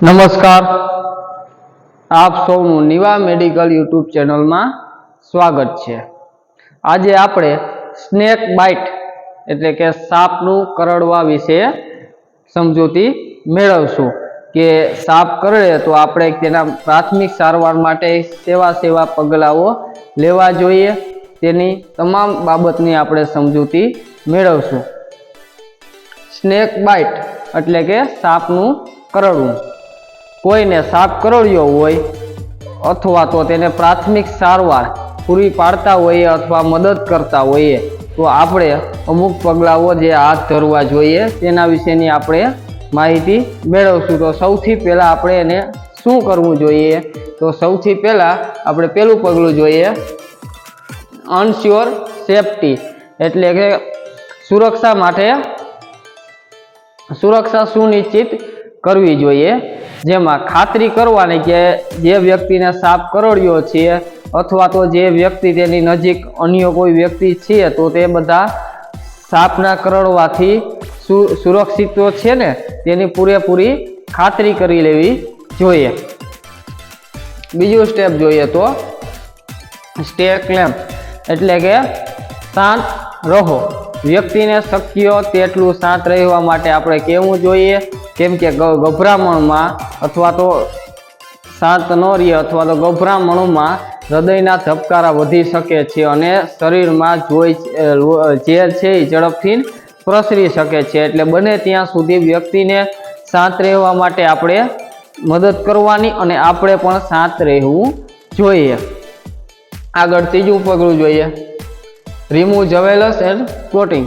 નમસ્કાર. આપ સૌનું નિવા મેડિકલ યુટ્યુબ ચેનલમાં સ્વાગત છે. આજે આપણે સ્નેક બાઇટ, એટલે કે સાપનું કરડવા વિશે સમજૂતી મેળવશું. કે સાપ કરડે તો આપણે તેના પ્રાથમિક સારવાર માટે સેવા સેવા પગલાઓ લેવા જોઈએ. તેની તમામ બાબતની આપણે સમજૂતી મેળવશું. સ્નેક બાઇટ, એટલે કે સાપનું કરડવું. કોઈને સાપ કરડ્યો હોય અથવા તો તેને પ્રાથમિક સારવાર પૂરી પાડતા હોઈએ અથવા મદદ કરતા હોઈએ, તો આપણે અમુક પગલાઓ જે હાથ ધરવા જોઈએ તેના વિશેની આપણે માહિતી મેળવશું. તો સૌથી પહેલાં આપણે એને શું કરવું જોઈએ? તો સૌથી પહેલાં આપણે પહેલું પગલું જોઈએ અનશ્યોર સેફટી, એટલે કે સુરક્ષા માટે સુરક્ષા સુનિશ્ચિત કરવી જોઈએ. જેમાં ખાતરી કરવાની કે જે વ્યક્તિને સાપ કરડ્યો છે અથવા તો જે વ્યક્તિ તેની નજીક અન્ય કોઈ વ્યક્તિ છે, તો તે બધા સાપના કરડવાથી સુરક્ષિત તો છે ને? તેની પૂરેપૂરી ખાતરી કરી લેવી જોઈએ. બીજું સ્ટેપ જોઈએ તો સ્ટે ક્લેમ્પ એટલે કે શાંત રહો. વ્યક્તિને શક્ય તેટલું શાંત રહેવા માટે આપણે કહેવું જોઈએ. કેમ કે ગભરામણમાં અથવા તો શાંત ન રહીએ અથવા તો ગભરામણમાં હૃદયના ધબકારા વધી શકે છે અને શરીરમાં જોઈ ઝેર છે એ ઝડપથી પ્રસરી શકે છે. એટલે બને ત્યાં સુધી વ્યક્તિને શાંત રહેવા માટે આપણે મદદ કરવાની અને આપણે પણ શાંત રહેવું જોઈએ. આગળ ત્રીજું પગલું જોઈએ. રિમૂવ જવેલસ એન્ડ ક્લોટિંગ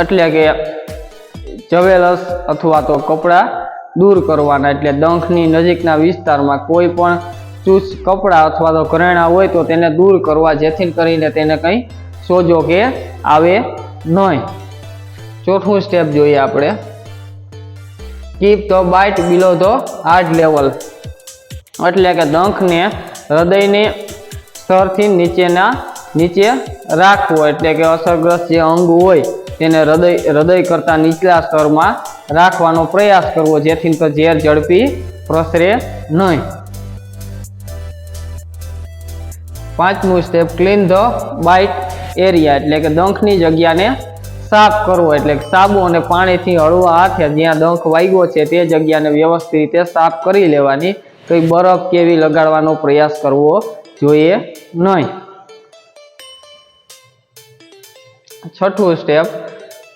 એટલે કે જવેલસ અથવા તો કપડાં દૂર કરવાના, એટલે ડંખની નજીકના વિસ્તારમાં કોઈ પણ ચૂસ કપડાં અથવા તો ઘરેણાં હોય તો તેને દૂર કરવા જેથી કરીને તેને કંઈ સોજો કે આવે નહીં. ચોથું સ્ટેપ જોઈએ આપણે. Keep the bite below the heart level એટલે કે ડંખને હૃદયની સ્તરથી નીચેના, નીચે રાખવો એટલે કે અસરગ્રસ્ત જે અંગ હોય, તેને હૃદય હૃદય કરતાં નીચલા સ્તરમાં રાખવાનો પ્રયાસ કરવો. જેથી ઝેર ઝડપી પ્રસરે નહીં. પાંચમું step clean the bite area એટલે કે ડંખની જગ્યાને સાફ કરવો. એટલે કે સાબુ અને પાણીથી હળવા હાથે જ્યાં ડંખ વાગ્યો છે, તે જગ્યાને વ્યવસ્થિત રીતે સાફ કરી લેવાની. કંઈ બરફ કેવી લગાડવાનો પ્રયાસ કરવો જોઈએ નહીં. છઠ્ઠું step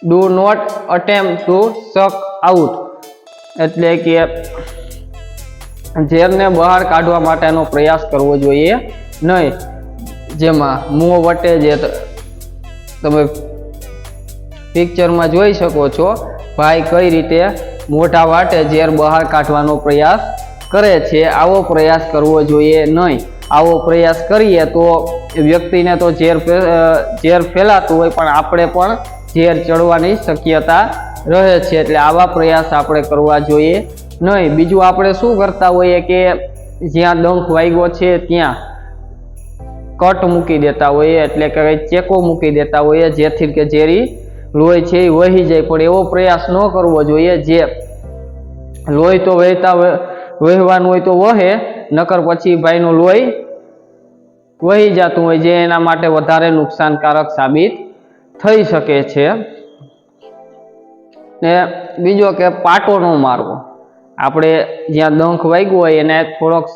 do not attempt to suck out એટલે કે ઝેરને બહાર કાઢવા માટેનો પ્રયાસ કરવો જોઈએ નહીં. જેમાં મોં વટે જે તમે પિક્ચરમાં જોઈ શકો છો, ભાઈ કઈ રીતે મોટા વાટે ઝેર બહાર કાઢવાનો પ્રયાસ કરે છે. આવો પ્રયાસ કરવો જોઈએ નહીં. આવો પ્રયાસ કરીએ તો વ્યક્તિને તો ઝેર ઝેર ફેલાતું હોય પણ આપણે પણ ઝેર ચડવાની શક્યતા રહે છે. એટલે આવા પ્રયાસ આપણે કરવા જોઈએ નહીં. બીજું આપણે શું કરતા હોઈએ કે જ્યાં ડંખ વાગ્યો છે ત્યાં કટ મૂકી દેતા હોઈએ, એટલે કે ચેકો મૂકી દેતા હોઈએ, જેથી કે ઝેરી લોહી છે એ વહી જાય. પણ એવો પ્રયાસ ન કરવો જોઈએ. જે લોહી તો વહેતા વહે- વહેવાનું હોય તો વહે નકર પછી ભાઈનું લોહી વહી જતું હોય જે એના માટે વધારે નુકસાનકારક સાબિત થઈ શકે છે. ને બીજો કે પાટો ન મારવો. આપણે જ્યાં ડંખ વાગ્યો હોય, એને થોડોક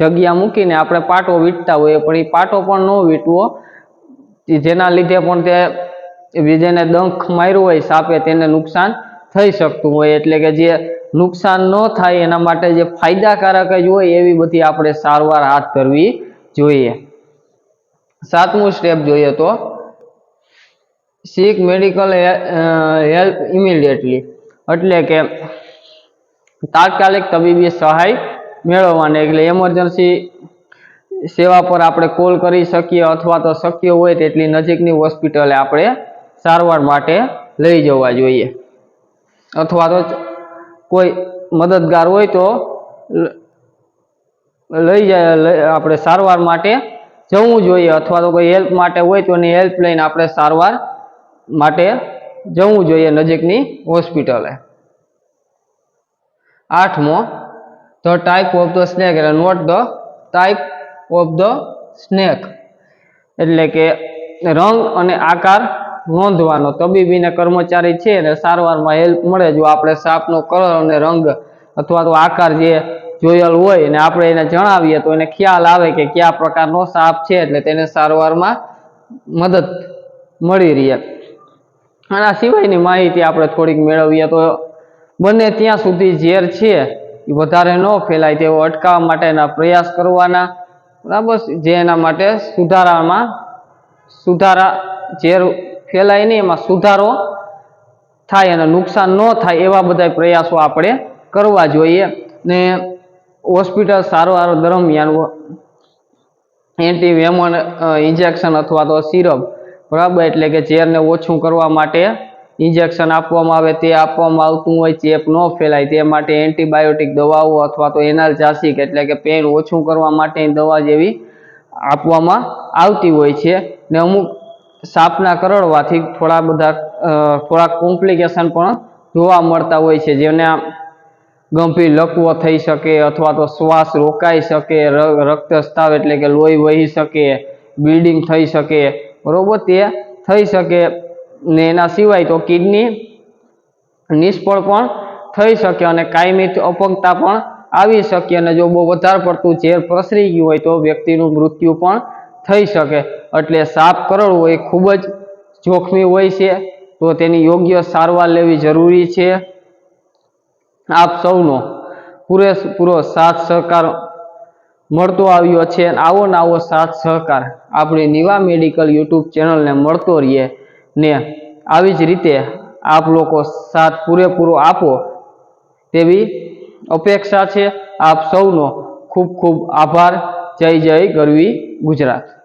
જગ્યા મૂકીને આપણે પાટો વીંટતા હોઈએ, પણ એ પાટો પણ ન વીંટવો. જેના લીધે પણ તે જેને ડંખ માર્યો હોય, સાપે તેને નુકસાન થઈ શકતું હોય. એટલે કે જે નુકસાન ન થાય એના માટે જે ફાયદાકારક જ હોય એવી બધી આપણે સારવાર હાથ ધરવી જોઈએ. સાતમું સ્ટેપ જોઈએ તો સીક મેડિકલ હેલ્પ ઇમિડિયેટલી એટલે કે તાત્કાલિક તબીબી સહાય મેળવવાની. એટલે એમરજન્સી સેવા પર આપણે કોલ કરી શકીએ અથવા તો શક્ય હોય તેટલી નજીકની હોસ્પિટલે આપણે સારવાર માટે લઈ જવા જોઈએ. અથવા તો કોઈ મદદગાર હોય તો લઈ જાય આપણે સારવાર માટે જવું જોઈએ અથવા તો કોઈ હેલ્પ માટે હોય તો એની હેલ્પ લઈને આપણે સારવાર માટે જવું જોઈએ નજીકની હોસ્પિટલે. આઠમો, the type of the snake એટલે note the type of the snake. એટલે કે રંગ અને આકાર નોંધવાનો. તબીબીને કર્મચારી છે અને સારવારમાં હેલ્પ મળે જો આપણે સાપનો કલર અને રંગ અથવા તો આકાર જે જોયેલ હોય અને આપણે એને જણાવીએ તો એને ખ્યાલ આવે કે કયા પ્રકારનો સાપ છે એટલે તેને સારવારમાં મદદ મળી રહે. આના સિવાયની માહિતી આપણે થોડીક મેળવીએ તો બને ત્યાં સુધી ઝેર છે. એ વધારે ન ફેલાય તેવો અટકાવવા માટેના પ્રયાસ કરવાના. બરાબર જે એના માટે સુધારામાં સુધારા ઝેર ફેલાય નહીં, એમાં સુધારો થાય અને નુકસાન ન થાય એવા બધા પ્રયાસો આપણે કરવા જોઈએ. ને હોસ્પિટલ સારવાર દરમિયાન એન્ટીવેમન ઇન્જેક્શન અથવા તો સિરપ, બરાબર? એટલે કે ઝેરને ઓછું કરવા માટે ઇન્જેક્શન આપવામાં આવે, તે આપવામાં આવતું હોય, ચેપ ન ફેલાય. તે માટે એન્ટીબાયોટિક દવાઓ અથવા તો એનાલ્જાસિક એટલે કે પેન ઓછું કરવા માટેની દવા જેવી આપવામાં આવતી હોય છે. ને અમુક સાપના કરડવાથી થોડા બધા થોડા કોમ્પ્લિકેશન પણ જોવા મળતા હોય છે. જેને ગંભીર લકવો થઈ શકે અથવા તો શ્વાસ રોકાઈ શકે, ર- રક્તસ્રાવ એટલે કે લોહી વહી શકે બ્લીડિંગ થઈ શકે, બરોબર? તે થઈ શકે ને એના સિવાય તો કિડની નિષ્ફળ પણ થઈ શકે અને કાયમી અપંગતા પણ આવી શકે. અને જો બહુ વધારે પડતું ઝેર પ્રસરી ગયું હોય તો વ્યક્તિનું મૃત્યુ પણ થઈ શકે. એટલે સાપ કરડવો એ ખૂબ જ જોખમી હોય છે. તો તેની યોગ્ય સારવાર લેવી જરૂરી છે. આપ સૌનો પૂરેપૂરો સાથ સહકાર મળતો આવ્યો છે. આવો ને આવો સાથ સહકાર આપણી નિવા મેડિકલ યુટ્યુબ ચેનલને મળતો રહીએ ને આવી જ રીતે આપ લોકો સાથ પૂરેપૂરો આપો તેવી અપેક્ષા છે. આપ સૌનો ખૂબ ખૂબ આભાર. જય જય ગરવી ગુજરાત.